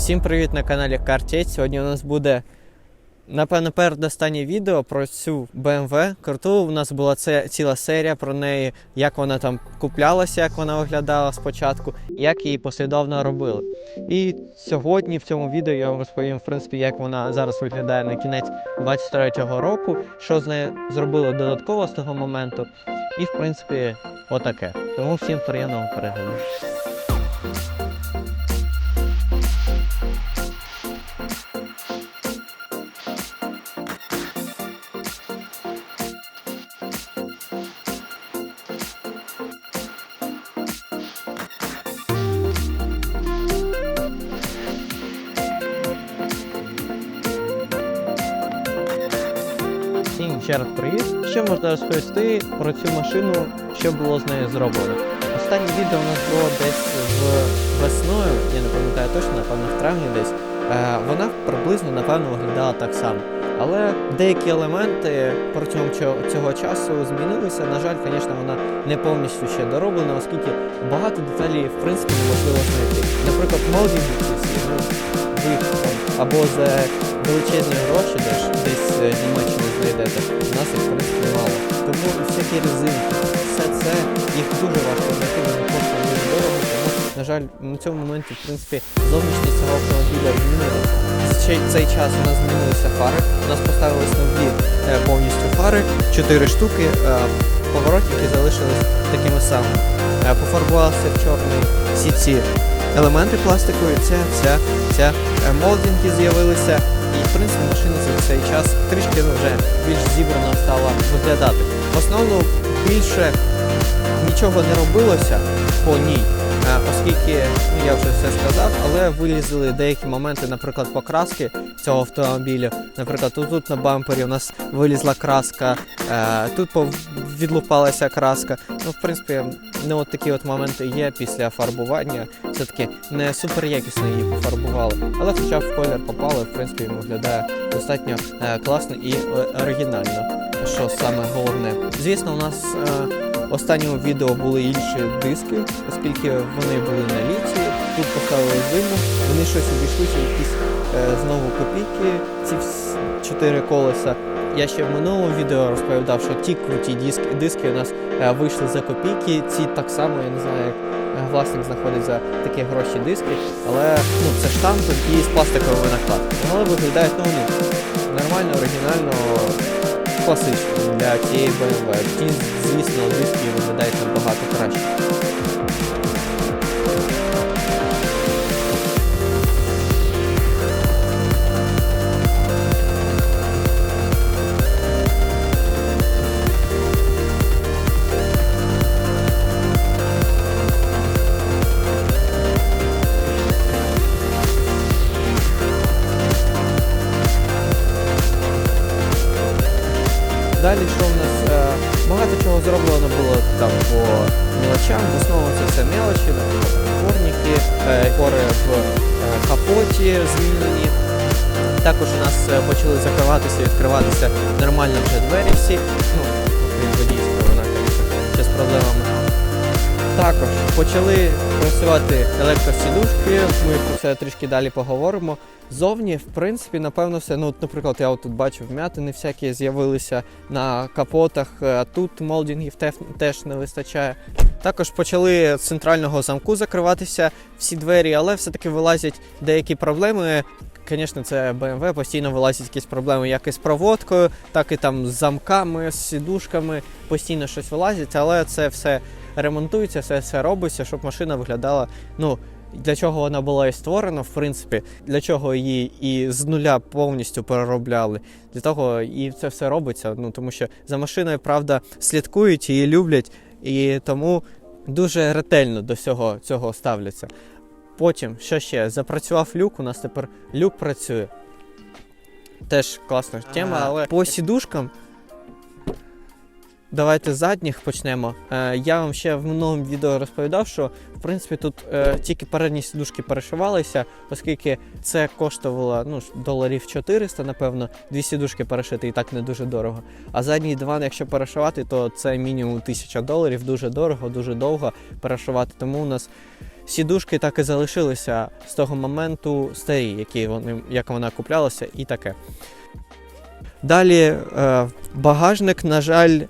Всім привіт на каналі Картеть. Сьогодні у нас буде, напевно, передостаннє відео про цю BMW. Круту. У нас була ціла серія про неї, як вона там куплялася, як вона виглядала спочатку, як її послідовно робили. І сьогодні в цьому відео я вам розповім, в принципі, як вона зараз виглядає на кінець 23-го року, що з нею зробили додатково з того моменту. І, в принципі, отаке. Тому всім приємного перегляду. Ще раз привіт. Що можна розповісти про цю машину, що було з нею зроблено? Останнє відео у нас було десь в весною, я не пам'ятаю точно, напевно, в травні десь. Е, вона приблизно, напевно, виглядала так само. Але деякі елементи протягом цього, часу змінилися. На жаль, звісно, вона не повністю ще дороблена, оскільки багато деталей, в принципі, неможливо знайти. Наприклад, молдінги ці всі, ну, або за величезні гроші десь, десь Німеччини знайдете. У нас їх в принципі мало. Тому всякі резинки, все це їх дуже важко знайти, вони просто дуже дорого. Тому, на жаль, на цьому моменті, в принципі, зовнішність цього автомобіля змінилася. За цей- час у нас змінилися фари. У нас поставились нові е, повністю фари, 4 штуки. Е, поворотники залишились такими самими. Е, пофарбувалися в чорний всі ці елементи пластикові, ця, ця, ця е, молдинги з'явилися. І в принципі машина за цей час трішки вже більш зібрано стала виглядати. В основному більше нічого не робилося по ній, е, оскільки ну, я вже все сказав, але вилізли деякі моменти, наприклад, покраски цього автомобіля. Наприклад, тут, на бампері у нас вилізла краска, е, тут відлупалася краска. Ну, в принципі, ну от такі от моменти є після фарбування. Все-таки не супер якісно її пофарбували, але хоча в колір попали, в принципі, виглядає достатньо е, класно і е, оригінально. Що саме головне. Звісно, у нас е, останньому відео були інші диски, оскільки вони були на літі. Тут поставили зиму, вони щось обійшлися, якісь е, знову копійки, ці чотири колеса. Я ще в минулому відео розповідав, що ті круті диски, диски у нас е, вийшли за копійки. Ці так само, я не знаю, як е, власник знаходить за такі гроші диски, але ну, це штампи і з пластиковими накладками. Але виглядають ну, нормально, оригінально, класично для цієї BMW. Ті, звісно, диски виглядають набагато краще. Також у нас е, почали закриватися і відкриватися нормально вже двері всі. Ну, окрім водійського, вона, ще з проблемами. Також почали працювати електросідушки, ми про це трішки далі поговоримо. Зовні, в принципі, напевно, все. Ну, наприклад, я тут бачу вмятини всякі з'явилися на капотах, а тут молдінгів теж не вистачає. Також почали з центрального замку закриватися всі двері, але все-таки вилазять деякі проблеми. Звісно, це BMW, постійно вилазять якісь проблеми як із проводкою, так і там з замками, з сідушками, постійно щось вилазить, але це все ремонтується, все, все робиться, щоб машина виглядала. Ну, для чого вона була і створена, в принципі, для чого її і з нуля повністю переробляли. Для того і це все робиться. Ну тому що за машиною, правда, слідкують, її люблять, і тому дуже ретельно до всього цього ставляться. Потім, що ще? Запрацював люк, у нас тепер люк працює. Теж класна тема, але по сідушкам Давайте задніх почнемо. Е, я вам ще в минулому відео розповідав, що в принципі тут е, тільки передні сідушки перешивалися, оскільки це коштувало ну, доларів 400, напевно, дві сідушки перешити і так не дуже дорого. А задній диван, якщо перешивати, то це мінімум 1000 доларів, дуже дорого, дуже довго перешивати. Тому у нас сідушки так і залишилися з того моменту старі, які вони, як вона куплялася, і таке. Далі е, багажник, на жаль,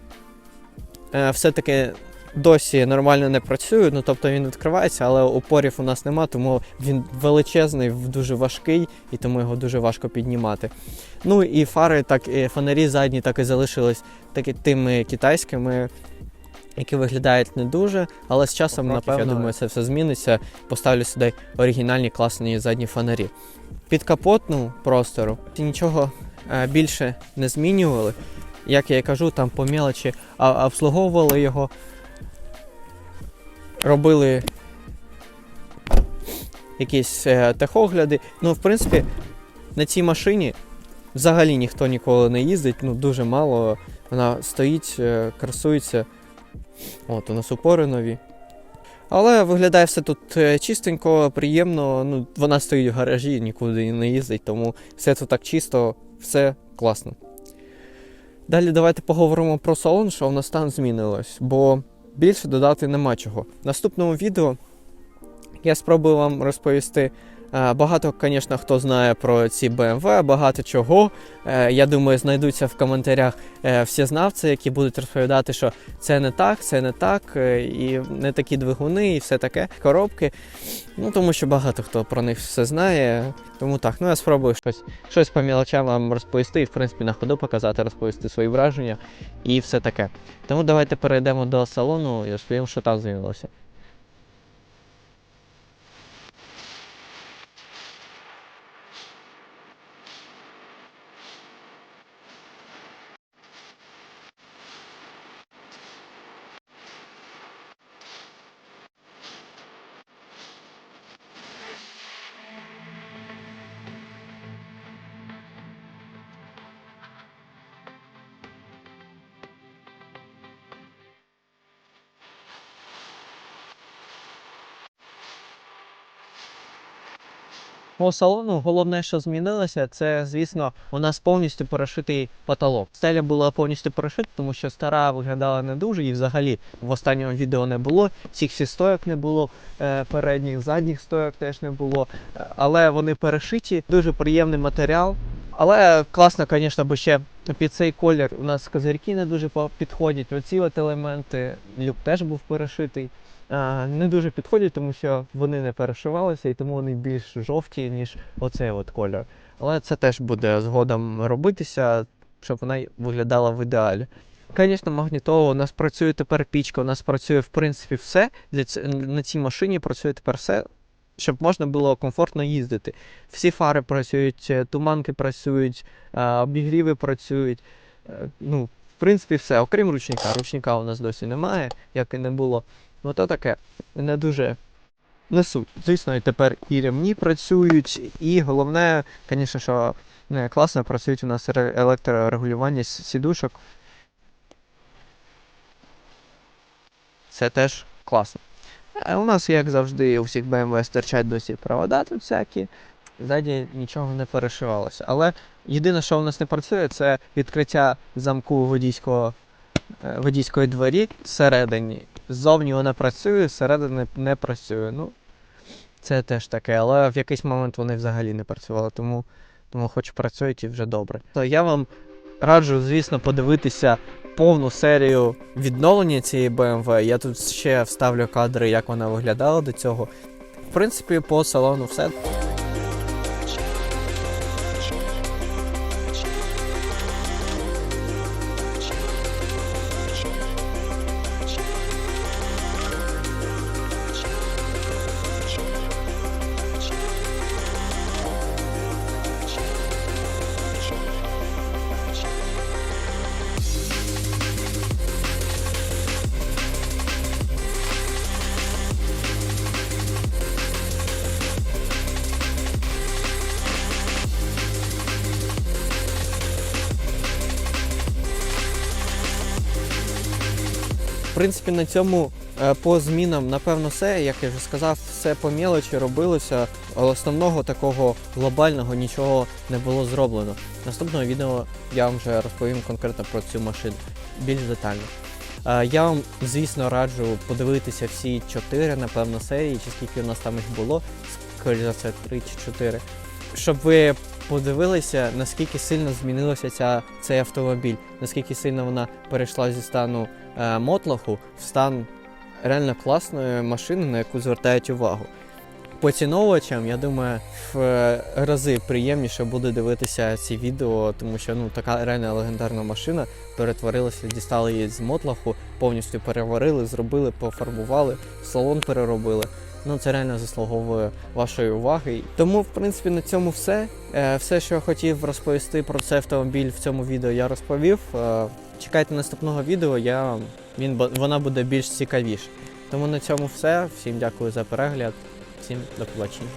все-таки досі нормально не працює. Ну тобто він відкривається, але опорів у нас нема, тому він величезний, дуже важкий, і тому його дуже важко піднімати. Ну і фари, так і фонарі задні так і залишились таки тими китайськими. Які виглядають не дуже, але з часом, Років, напевно, я думаю, це все зміниться. Поставлю сюди оригінальні класні задні фонарі. Підкапотну простору нічого е, більше не змінювали. Як я і кажу, там по мелочі обслуговували його, робили якісь е, техогляди. Ну, в принципі, на цій машині взагалі ніхто ніколи не їздить, ну дуже мало. Вона стоїть, е, красується. От, у нас упори нові. Але виглядає все тут е, чистенько, приємно. Ну, вона стоїть в гаражі, нікуди не їздить, тому все тут так чисто, все класно. Далі давайте поговоримо про салон, що в нас там змінилось, бо більше додати нема чого. В наступному відео я спробую вам розповісти. Е, Багато, звісно, хто знає про ці BMW, багато чого. Е, Я думаю, знайдуться в коментарях е, всі знавці, які будуть розповідати, що це не так, це не так, і не такі двигуни, і все таке, коробки. Ну тому що багато хто про них все знає. Тому так, ну я спробую щось, щось по мілочам вам розповісти, і в принципі на ходу показати, розповісти свої враження і все таке. Тому давайте перейдемо до салону і розповім, що там змінилося. По салону головне, що змінилося, це, звісно, у нас повністю перешитий потолок. Стеля була повністю перешита, тому що стара виглядала не дуже, і взагалі в останньому відео не було. Цих всіх стояк не було, е, передніх, задніх стояк теж не було. Але вони перешиті, дуже приємний матеріал. Але класно, звісно, бо ще під цей колір у нас козирки не дуже підходять. Оці от елементи, люк теж був перешитий. Не дуже підходять, тому що вони не перешивалися, і тому вони більш жовті, ніж оцей от кольор. Але це теж буде згодом робитися, щоб вона виглядала в ідеалі. Звісно, магнітола, у нас працює тепер пічка, у нас працює в принципі все. На цій машині працює тепер все, щоб можна було комфортно їздити. Всі фари працюють, туманки працюють, обігріви працюють. Е, Ну, в принципі, все, окрім ручника. Ручника у нас досі немає, як і не було. Ну то таке, не дуже несуть. Звісно, і тепер і ремні працюють, і головне, звісно, що не, класно працюють у нас електрорегулювання сідушок. Це теж класно. А у нас, як завжди, у всіх BMW стирчать досі провода тут всякі. Ззаді нічого не перешивалося. Але єдине, що у нас не працює, це відкриття замку водійського, е, водійської двері всередині. Ззовні вона працює, зсередини не працює. Ну, це теж таке, але в якийсь момент вони взагалі не працювали, тому, тому хоч працюють і вже добре. То я вам раджу, звісно, подивитися повну серію відновлення цієї BMW. Я тут ще вставлю кадри, як вона виглядала до цього. В принципі, по салону все. Принципі, на цьому е, по змінам, напевно, все, як я вже сказав, все по мелочі робилося. Основного такого глобального нічого не було зроблено. Наступного відео я вам вже розповім конкретно про цю машину більш детально. Е, Я вам, звісно, раджу подивитися всі чотири, напевно, серії, чи скільки у нас там їх було, скоріше за це, три чи чотири. Щоб ви подивилися, наскільки сильно змінилося ця, цей автомобіль, наскільки сильно вона перейшла зі стану е, мотлоху в стан реально класної машини, на яку звертають увагу. Поціновувачам, я думаю, в е, рази приємніше буде дивитися ці відео, тому що ну така реально легендарна машина перетворилася, дістали її з мотлаху, повністю переварили, зробили, пофарбували, салон переробили. Ну це реально заслуговує вашої уваги. Тому, в принципі, на цьому все. Е, Все, що я хотів розповісти про цей автомобіль в цьому відео, я розповів. Е, Чекайте наступного відео, я, він, вона буде більш цікавіша. Тому на цьому все. Всім дякую за перегляд. Всім до побачення.